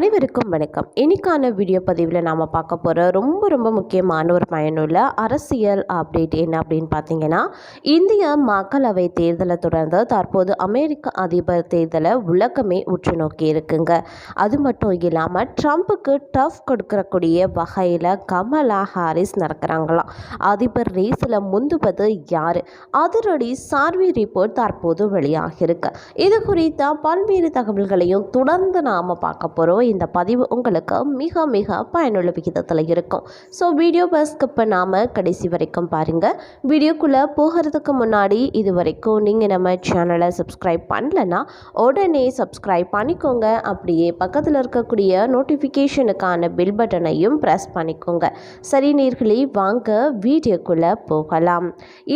அனைவருக்கும் வணக்கம். இன்னைக்கான வீடியோ பதிவில் நாம் பார்க்க போகிற ரொம்ப ரொம்ப முக்கியமான ஒரு பயனுள்ள அரசியல் அப்டேட் என்ன அப்படின்னு பார்த்தீங்கன்னா இந்திய மக்களவை தேர்தலை தொடர்ந்து தற்போது அமெரிக்க அதிபர் தேர்தலை உலகமே உற்று நோக்கி இருக்குங்க. அது மட்டும் இல்லாமல் ட்ரம்ப்புக்கு டஃப் கொடுக்கக்கூடிய வகையில் கமலா ஹாரிஸ் நடக்கிறாங்களாம். அதிபர் ரேஸில் முந்துவது யார்? அதிரடி சார்வி ரிப்போர்ட் தற்போது வெளியாகியிருக்கு. இது குறித்த பல்வேறு தகவல்களையும் தொடர்ந்து நாம் பார்க்க போகிறோம் இந்த பதிவு உங்களுக்கு மிக மிக பயனுள்ள விகிதத்தில் இருக்கும். ஸோ வீடியோ ஸ்கிப் பண்ணாமல் கடைசி வரைக்கும் பாருங்கள் வீடியோக்குள்ளே போகிறதுக்கு முன்னாடி இது வரைக்கும் நீங்கள் நம்ம சேனலை சப்ஸ்கிரைப் பண்ணலன்னா உடனே சப்ஸ்கிரைப் பண்ணிக்கோங்க. அப்படியே பக்கத்தில் இருக்கக்கூடிய நோட்டிஃபிகேஷனுக்கான பில் பட்டனையும் ப்ரெஸ் பண்ணிக்கோங்க. சரி நீர்களே வாங்க வீடியோக்குள்ளே போகலாம்.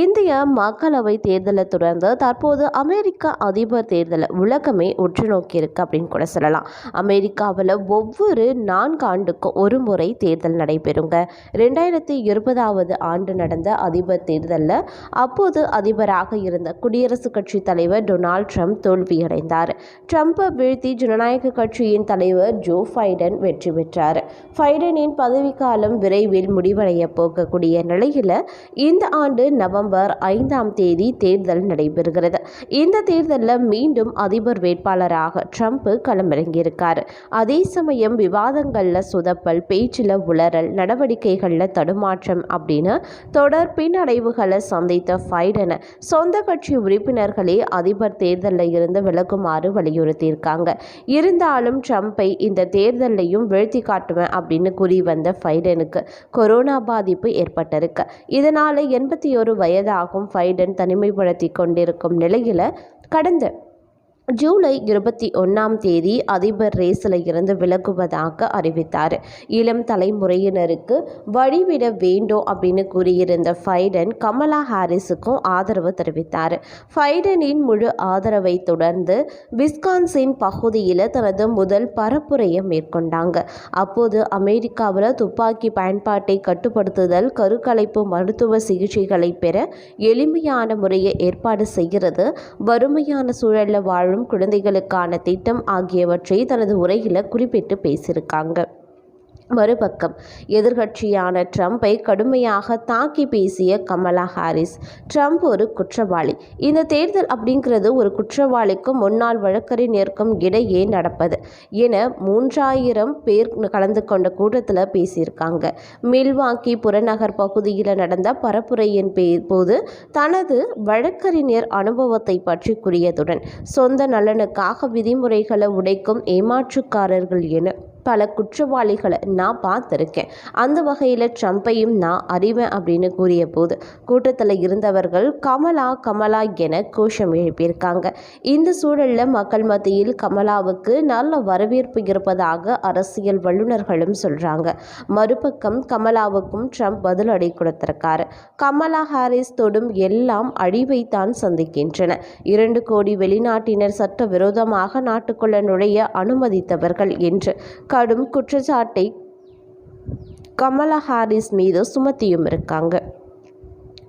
இந்திய மக்களவை தேர்தலை தொடர்ந்து தற்போது அமெரிக்க அதிபர் தேர்தலை உலகமே உற்று நோக்கி இருக்கு அப்படின்னு கூட சொல்லலாம். அமெரிக்காவில் ஒவ்வொரு நான்கு ஆண்டுக்கும் ஒரு முறை தேர்தல் நடைபெறுங்க. ரெண்டாயிரத்தி இருபதாவது ஆண்டு நடந்த அதிபர் தேர்தலில் அப்போது அதிபராக இருந்த குடியரசுக் கட்சி தலைவர் டொனால்ட் ட்ரம்ப் தோல்வியடைந்தார். ட்ரம்ப்பை வீழ்த்தி ஜனநாயக கட்சியின் தலைவர் ஜோ ஃபைடன் வெற்றி பெற்றார். ஃபைடனின் பதவிக்காலம் விரைவில் முடிவடைய போகக்கூடிய நிலையில் இந்த ஆண்டு நவம்பர் ஐந்தாம் தேதி தேர்தல் நடைபெறுகிறது. இந்த தேர்தலில் மீண்டும் அதிபர் வேட்பாளராக ட்ரம்ப் களமிறங்கியிருக்கார். அதே சமயம் விவாதங்களில் சுதப்பல் பேச்சில் உளறல் நடவடிக்கைகளில் தடுமாற்றம் அப்படின்னு தொடர் பின்னடைவுகளை சந்தித்த ஃபைடனை சொந்த கட்சி உறுப்பினர்களே அதிபர் தேர்தலில் இருந்து விலகுமாறு வலியுறுத்தியிருக்காங்க. இருந்தாலும் ட்ரம்ப்பை இந்த தேர்தலையும் வீழ்த்தி காட்டுவேன் அப்படின்னு கூறி வந்த ஃபைடனுக்கு கொரோனா பாதிப்பு ஏற்பட்டிருக்கு. இதனால் எண்பத்தி ஒரு வயதாகும் ஃபைடன் தனிமைப்படுத்தி கொண்டிருக்கும் நிலையில் கடந்த ஜூலை இருபத்தி ஒன்றாம் தேதி அதிபர் ரேஸில் இருந்து விலகுவதாக அறிவித்தார். இளம் தலைமுறையினருக்கு வழிவிட வேண்டும் அப்படின்னு கூறியிருந்த ஃபைடன் கமலா ஹாரிஸுக்கும் ஆதரவு தெரிவித்தார். ஃபைடனின் முழு ஆதரவை தொடர்ந்து விஸ்கான்சின் பகுதியில் தனது முதல் பரப்புரையை மேற்கொண்டாங்க. அப்போது அமெரிக்காவில் துப்பாக்கி பயன்பாட்டை கட்டுப்படுத்துதல் கருக்கலைப்பு மருத்துவ சிகிச்சைகளை பெற எளிமையான முறையை ஏற்பாடு செய்கிறது. வறுமையான சூழலில் வாழும் வாழும் குழந்தைகளுக்கான திட்டம் ஆகியவற்றை தனது உரையில் குறிப்பிட்டு பேசியிருக்காங்க. மறுபக்கம். எதிர்கட்சியான ட்ரம்ப்பை கடுமையாக தாக்கி பேசிய கமலா ஹாரிஸ் ட்ரம்ப் ஒரு குற்றவாளி. இந்த தேர்தல் அப்படிங்கிறது ஒரு குற்றவாளிக்கும் முன்னாள் வழக்கறிஞருக்கும் இடையே நடப்பது என மூன்றாயிரம் பேர் கலந்து கொண்ட கூட்டத்தில் பேசியிருக்காங்க. மில்வாக்கி புறநகர் பகுதியில் நடந்த பரப்புரையின் போது தனது வழக்கறிஞர் அனுபவத்தை பற்றி கூறியதுடன் சொந்த நலனுக்காக விதிமுறைகளை உடைக்கும் ஏமாற்றுக்காரர்கள் என பல குற்றவாளிகளை நான் பார்த்துருக்கேன். அந்த வகையில் ட்ரம்ப்பையும் நான் அறிவேன் அப்படின்னு கூறிய போது கூட்டத்தில் இருந்தவர்கள் கமலா கமலா என கோஷம் எழுப்பியிருக்காங்க. இந்த சூழலில் மக்கள் மத்தியில் கமலாவுக்கு நல்ல வரவேற்பு இருப்பதாக அரசியல் வல்லுநர்களும் சொல்கிறாங்க மறுபக்கம் கமலாவுக்கும் ட்ரம்ப் பதிலடி கொடுத்திருக்காரு. கமலா ஹாரிஸ் தொடும் எல்லாம் அழிவைத்தான் சந்திக்கின்றன. இரண்டு கோடி வெளிநாட்டினர் சட்டவிரோதமாக நாட்டுக்குள்ள நுழைய அனுமதித்தவர்கள் என்று கடும் குற்றச்சாட்டை கமலா ஹாரிஸ் மீது சுமத்தியும் இருக்காங்க.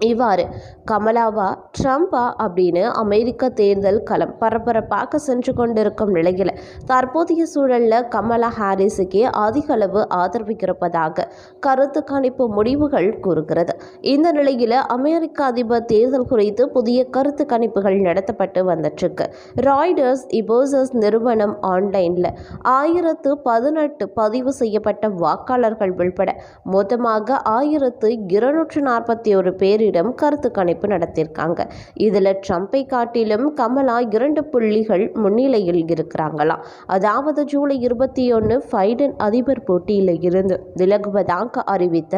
இவ்வாறு. கமலாவா ட்ரம்ப்பா அப்படின்னு அமெரிக்க தேர்தல் களம் பரபரப்பாக சென்று கொண்டிருக்கும் நிலையில் தற்போதைய சூழலில் கமலா ஹாரிஸுக்கே அதிக அளவு ஆதரவு இருப்பதாக கருத்து கணிப்பு முடிவுகள் கூறுகிறது. இந்த நிலையில் அமெரிக்க அதிபர் தேர்தல் குறித்து புதிய கருத்து கணிப்புகள் நடத்தப்பட்டு வந்துட்டுருக்கு. ராய்டர்ஸ் இபோசஸ் நிறுவனம் ஆன்லைனில் ஆயிரத்து பதினெட்டு பதிவு செய்யப்பட்ட வாக்காளர்கள் உள்பட மொத்தமாக ஆயிரத்து இருநூற்று நாற்பத்தி ஒரு பேரிடம் பேரிடம் கருத்து கணிப்பு நடத்தியிருக்காங்க. இதில் ட்ரம்ப்பை காட்டிலும் கமலா இரண்டு புள்ளிகள் முன்னிலையில் இருக்கிறாங்களாம் அதாவது ஜூலை இருபத்தி ஒன்று பைடன் அதிபர் போட்டியில் இருந்து விலகுவதாக அறிவித்த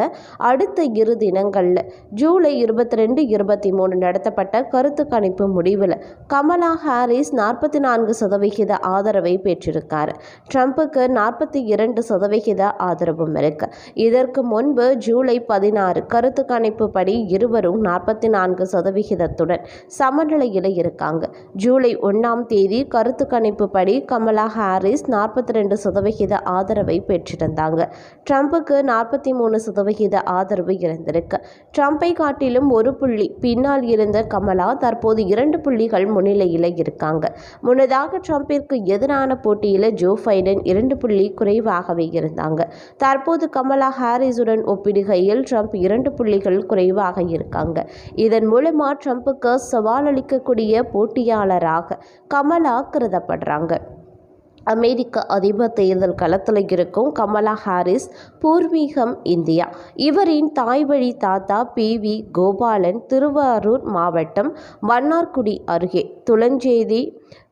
அடுத்த இரு தினங்களில் ஜூலை இருபத்தி ரெண்டு இருபத்தி மூணு நடத்தப்பட்ட கருத்து கணிப்பு முடிவில் கமலா ஹாரிஸ் நாற்பத்தி நான்கு சதவிகித ஆதரவை பெற்றிருக்கார். ட்ரம்ப்புக்கு நாற்பத்தி இரண்டு சதவிகித ஆதரவும் இருக்கு. இதற்கு முன்பு ஜூலை பதினாறு கருத்து கணிப்பு படி இருவர் இருவரும் நாற்பத்தி நான்கு சதவிகிதத்துடன் சமநிலையில் இருக்காங்க. ஜூலை ஒன்றாம் தேதி கருத்து கணிப்பு படி கமலா ஹாரிஸ் நாற்பத்தி ரெண்டு சதவிகித ஆதரவை பெற்றிருந்தாங்க. ட்ரம்ப்புக்கு நாற்பத்தி மூணு சதவிகித ஆதரவு இருந்திருக்கு. ட்ரம்ப்பை காட்டிலும் ஒரு புள்ளி பின்னால் இருந்த கமலா தற்போது இரண்டு புள்ளிகள் முன்னிலையில் இருக்காங்க. முன்னதாக ட்ரம்பிற்கு எதிரான போட்டியில் ஜோ பைடன் இரண்டு புள்ளி குறைவாகவே இருந்தாங்க. தற்போது கமலா ஹாரிஸுடன் ஒப்பிடுகையில் ட்ரம்ப் இரண்டு புள்ளிகள் குறைவாக இருக்காங்க இருக்காங்க இதன் மூலமா ட்ரம்ப்புக்கு சவால் அளிக்கக்கூடிய போட்டியாளராக கமலா கருதப்படுறாங்க. அமெரிக்க அதிபர் தேர்தல் களத்தில் இருக்கும் கமலா ஹாரிஸ் பூர்வீகம் இந்தியா. இவரின் தாய் வழி தாத்தா பி. வி. கோபாலன் திருவாரூர் மாவட்டம் மன்னார்குடி அருகே. துளஞ்சேதி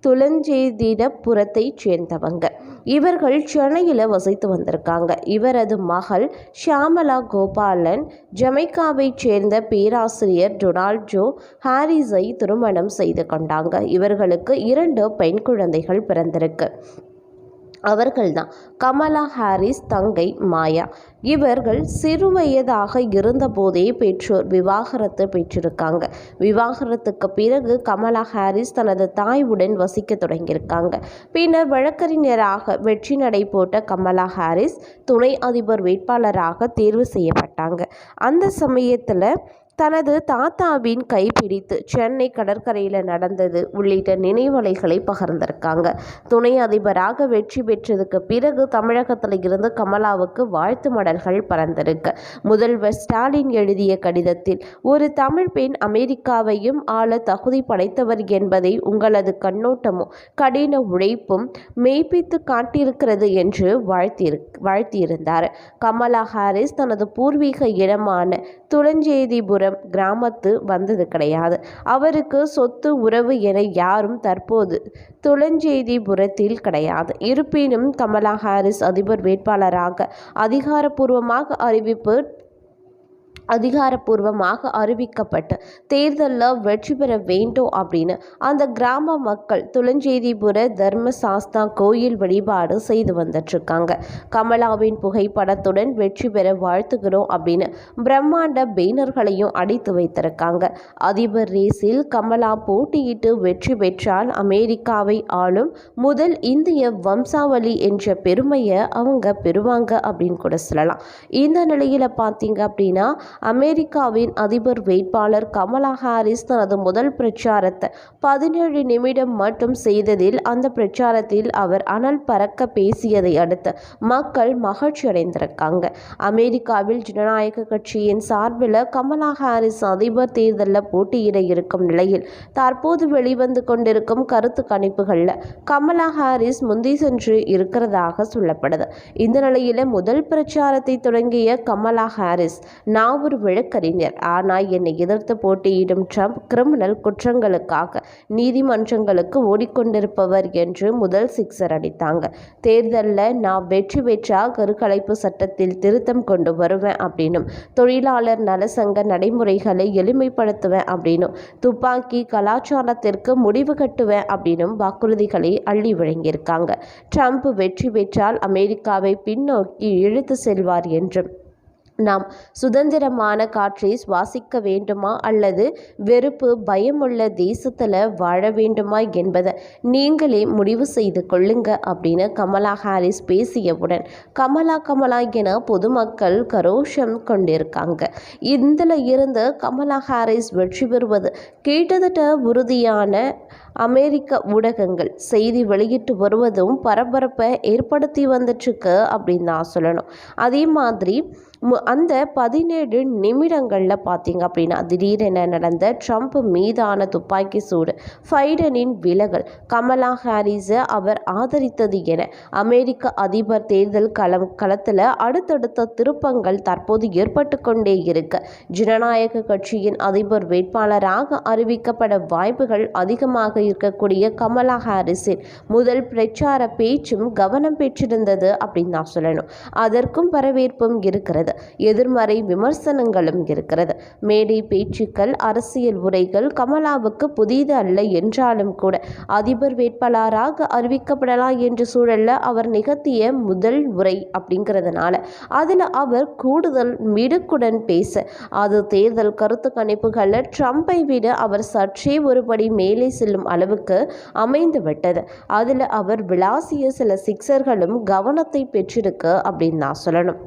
துளஞ்சேதிடப்புறத்தைச் சேர்ந்தவங்க. இவர்கள் சென்னையில் வசித்து வந்திருக்காங்க. இவரது மகள் ஷியாமலா கோபாலன் ஜமைக்காவைச் சேர்ந்த பேராசிரியர் டொனால்ட் ஜோ ஹாரிஸை திருமணம் செய்து கொண்டாங்க. இவர்களுக்கு இரண்டு பெண் குழந்தைகள் பிறந்திருக்கு. அவர்கள்தான். கமலா ஹாரிஸ் தங்கை மாயா. இவர்கள் சிறுவயதாக இருந்தபோதே பெற்றோர் விவாகரத்து பெற்றிருக்காங்க. விவாகரத்துக்கு பிறகு கமலா ஹாரிஸ் தனது தாய்வுடன் வசிக்க தொடங்கியிருக்காங்க. பின்னர் வழக்கறிஞராக வெற்றி நடை போட்ட கமலா ஹாரிஸ் துணை அதிபர் வேட்பாளராக தேர்வு செய்யப்பட்டாங்க. அந்த சமயத்தில் தனது தாத்தாவின் கைப்பிடித்து சென்னை கடற்கரையில் நடந்தது உள்ளிட்ட நினைவலைகளை பகிர்ந்திருக்காங்க. துணை அதிபராக வெற்றி பெற்றதுக்கு பிறகு தமிழகத்தில் இருந்து கமலாவுக்கு வாழ்த்து மடல்கள் பறந்திருக்கு. முதல்வர் ஸ்டாலின் எழுதிய கடிதத்தில் ஒரு தமிழ் பெண் அமெரிக்காவையும் ஆள தகுதி படைத்தவர் என்பதை உங்களது கண்ணோட்டமும் கடின உழைப்பும் மெய்ப்பித்து காட்டியிருக்கிறது என்று வாழ்த்தியிரு வாழ்த்தியிருந்தார். கமலா ஹாரிஸ் தனது பூர்வீக இடமான துளஞ்சேதிபுரம் கிராமத்து வந்தது கிடையாது. அவருக்கு சொத்து உறவு என யாரும் தற்போது துளஞ்செய்திபுரத்தில் கிடையாது. இருப்பினும் கமலா ஹாரிஸ் அதிபர் வேட்பாளராக அதிகாரப்பூர்வமாக அறிவிப்பு அதிகாரப்பூர்வமாக அறிவிக்கப்பட்டு தேர்தலில் வெற்றி பெற வேண்டும் அப்படின்னு அந்த கிராம மக்கள் துளஞ்சேதிபுர தர்மசாஸ்தா கோயில் வழிபாடு செய்து வந்துட்டுருக்காங்க. கமலாவின் புகைப்படத்துடன் வெற்றி பெற வாழ்த்துகிறோம் அப்படின்னு பிரம்மாண்ட பேனர்களையும் அடித்து வைத்திருக்காங்க. அதிபர் ரேஸில் கமலா போட்டியிட்டு வெற்றி பெற்றால் அமெரிக்காவை ஆளும் முதல் இந்திய வம்சாவளி என்ற பெருமையை அவங்க பெறுவாங்க அப்படின்னு கூட சொல்லலாம். இந்த நிலையில் பார்த்தீங்க அப்படின்னா அமெரிக்காவின் அதிபர் வேட்பாளர் கமலா ஹாரிஸ் தனது முதல் பிரச்சாரத்தை பதினேழு நிமிடம் மட்டும் செய்ததில் அந்த பிரச்சாரத்தில் அவர் அனல் பறக்க பேசியதை அடுத்து மக்கள் மகிழ்ச்சி அடைந்திருக்காங்க. அமெரிக்காவில் ஜனநாயக கட்சியின் சார்பில் கமலா ஹாரிஸ் அதிபர் தேர்தலில் போட்டியிட இருக்கும் நிலையில் தற்போது வெளிவந்து கொண்டிருக்கும் கருத்து கணிப்புகளில் கமலா ஹாரிஸ் முந்தி சென்று இருக்கிறதாக சொல்லப்படுது. இந்த நிலையில் முதல் பிரச்சாரத்தை தொடங்கிய கமலா ஹாரிஸ் நான் ஒரு வழக்கறிஞர். ஆனால் என்னை எதிர்த்து போட்டியிடும் ட்ரம்ப் கிரிமினல் குற்றங்களுக்காக நீதிமன்றங்களுக்கு ஓடிக்கொண்டிருப்பவர் என்று முதல் சிக்ஸர் அடித்தாங்க. தேர்தலில் நான் வெற்றி பெற்றா கருக்கலைப்பு சட்டத்தில் திருத்தம் கொண்டு வருவேன் அப்படின்னும். தொழிலாளர் நலசங்க நடைமுறைகளை எளிமைப்படுத்துவேன் அப்படின்னும். துப்பாக்கி கலாச்சாரத்திற்கு முடிவு கட்டுவேன் அப்படின்னும் வாக்குறுதிகளை அள்ளி வழங்கியிருக்காங்க. ட்ரம்ப் வெற்றி பெற்றால் அமெரிக்காவை பின்னோக்கி இழுத்து செல்வார் என்றும். நாம் சுதந்திரமான காற்றை சுவாசிக்க வேண்டுமா? அல்லது வெறுப்பு பயமுள்ள தேசத்தில் வாழ வேண்டுமா என்பதை நீங்களே முடிவு செய்து கொள்ளுங்க அப்படின்னு கமலா ஹாரிஸ் பேசியவுடன் கமலா கமலா என பொதுமக்கள் கரோஷம் கொண்டிருக்காங்க. இதில் இருந்து கமலா ஹாரிஸ் வெற்றி பெறுவது கிட்டத்தட்ட உறுதியான அமெரிக்க ஊடகங்கள் செய்தி வெளியிட்டு வருவதும் பரபரப்பை ஏற்படுத்தி வந்துட்டுருக்கு அப்படின்னு தான் சொல்லணும். அதே மாதிரி அந்த பதினேழு நிமிடங்களில் பார்த்தீங்க அப்படின்னா திடீரென நடந்த ட்ரம்ப் மீதான துப்பாக்கி சூடு ஃபைடனின் விலகல் கமலா ஹாரிஸை அவர் ஆதரித்தது என அமெரிக்க அதிபர் தேர்தல் களம் களத்தில் அடுத்தடுத்த திருப்பங்கள் தற்போது ஏற்பட்டு கொண்டே இருக்கு. ஜனநாயக கட்சியின் அதிபர் வேட்பாளராக அறிவிக்கப்பட வாய்ப்புகள் அதிகமாக இருக்கக்கூடிய கமலா ஹாரிஸின் முதல் பிரச்சார பேச்சும் கவனம் பெற்றிருந்தது அப்படின்னு நான் சொல்லணும். அதற்கும் வரவேற்பும் இருக்கிறது. எதிர்மறை விமர்சனங்களும் இருக்கிறது. மேடை பேச்சுக்கள் அரசியல் உரைகள் கமலாவுக்கு புதிது அல்ல என்றாலும் கூட அதிபர் வேட்பாளராக அறிவிக்கப்படலாம் என்ற சூழல்ல அவர் நிகழ்த்திய முதல் உரை அப்படிங்கிறதுனால அதில் அவர் கூடுதல் மிடுக்குடன் பேச அது தேர்தல் கருத்து கணிப்புகளில் ட்ரம்பை விட அவர் சற்றே ஒருபடி மேலே செல்லும் அளவுக்கு அமைந்து விட்டது. அதில் அவர் விளாசிய சில சிக்சர்களும் கவனத்தை பெற்றிருக்கு அப்படின்னு நான் சொல்லணும்.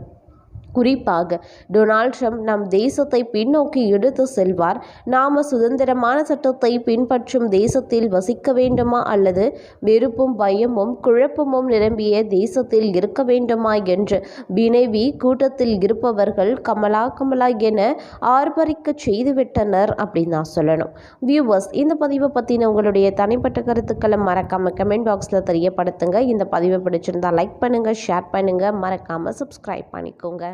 குறிப்பாக டொனால்ட் ட்ரம்ப் நம் தேசத்தை பின்னோக்கி எடுத்து செல்வார். நாம சுதந்திரமான சட்டத்தை பின்பற்றும் தேசத்தில் வசிக்க வேண்டுமா அல்லது வெறுப்பும் பயமும் குழப்பமும் நிரம்பிய தேசத்தில் இருக்க வேண்டுமா என்று வினைவி கூட்டத்தில் இருப்பவர்கள் கமலா கமலா என ஆர்ப்பரிக்க செய்துவிட்டனர் அப்படின்னு நான் சொல்லணும். வியூவர்ஸ் இந்த பதிவை பற்றின உங்களுடைய தனிப்பட்ட கருத்துக்களை மறக்காமல் கமெண்ட் பாக்ஸில் தெரியப்படுத்துங்க. இந்த பதிவை பிடிச்சிருந்தா லைக் பண்ணுங்கள் ஷேர் பண்ணுங்கள் மறக்காமல் சப்ஸ்கிரைப் பண்ணிக்கோங்க.